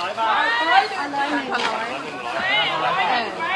ร้อยบาทหนึ่งร้อยหนึ่งร้อยหนึ่งร้อย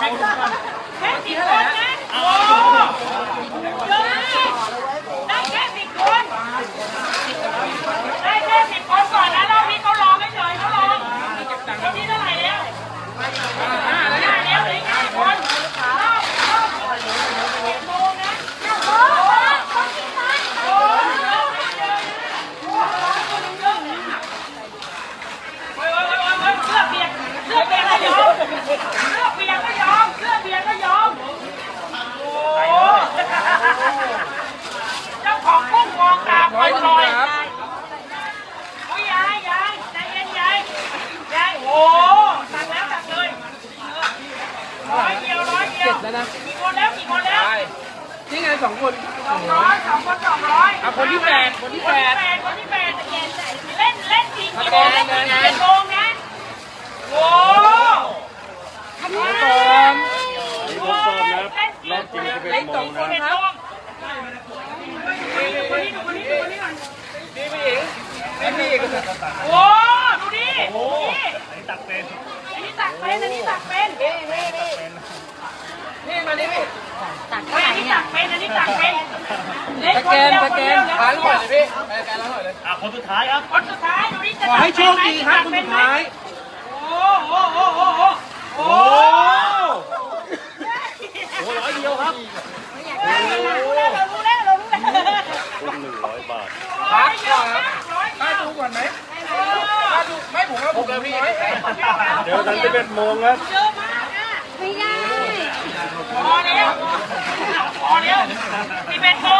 แค่สิบคนนะโอ้เยอะนได้แค่สิบคน ได้แค่สิบคนก่อนนะรอบนี้เขารอไม่เฉยเขารอรอบนี้เท่าไหร่แล้วห้าแล้วเหลือห้าคนรอบรอบเจ็ดโมงนะโอ้โหโอ้โหเยอะนะเยอะนะโอ้โหเยอะนะเฮ้ยเฮ้ยเฮ้ยเฮ้ยเสื้อเปียกเสื้อเปียกก็ยอมเสื้อ มียก็ยอม โอ้โหเจ้าของกุ้งมองตาปล่อยๆโอ้ยยายยายใจเย็นยายยายโอ้ตักแล้วตักเลยร้อยเดียวร้อยเดียวกี่คนแล้วกี่คนแล้วนี่ไงสองคนสองร้อยสองคนสองร้อยอะคนที่แปดคนที่แปดคนที่แปดเล่นเล่นจริงกี่โมงเล่นจริงกี่โมงนะโอ้ ก่อน โหเล่ นจริงเล่นจริงคนเป็นโมงคนนี้ดูคนนี้ดูคนนี้ก่อนนี่พี่หญิงนี่พี่หญิงโอ้ดูดิดูดิอันนี้ตักเป็นอันนี้ตักเป็นอันนี้ตักเป็นนี่มานี่พี่เฮ้ยอันนี้ตักเป็นอันนี้ตักเป็นเล็กสคนเดียวคนเดียวร้านก่อนเลยพี่ไปสแกนร้านก่อนเลยอะคนสุดท้ายครับคนสุดท้ายดูดิจะขอให้โชคดีครับคนสุดท้ายโอ้โหโอ้โหโอ้โหโอ้ โอ้ โห โหร้อยเดียว ครับเรารู้แล้วเรารู้แล้วเรารู้แล้วกุ้งหนึ่งร้อยบาทร้อยเดียวครับร้อยเดีป้ายวดูก่อนไหมป้าดูไม่ผมว่าผมเลยพี่เดี๋ยวกันจะเป็นโมงครับเยอะมากอะไม่ได้พอแล้วพอแล้วที่เป็นโมงเจอกัน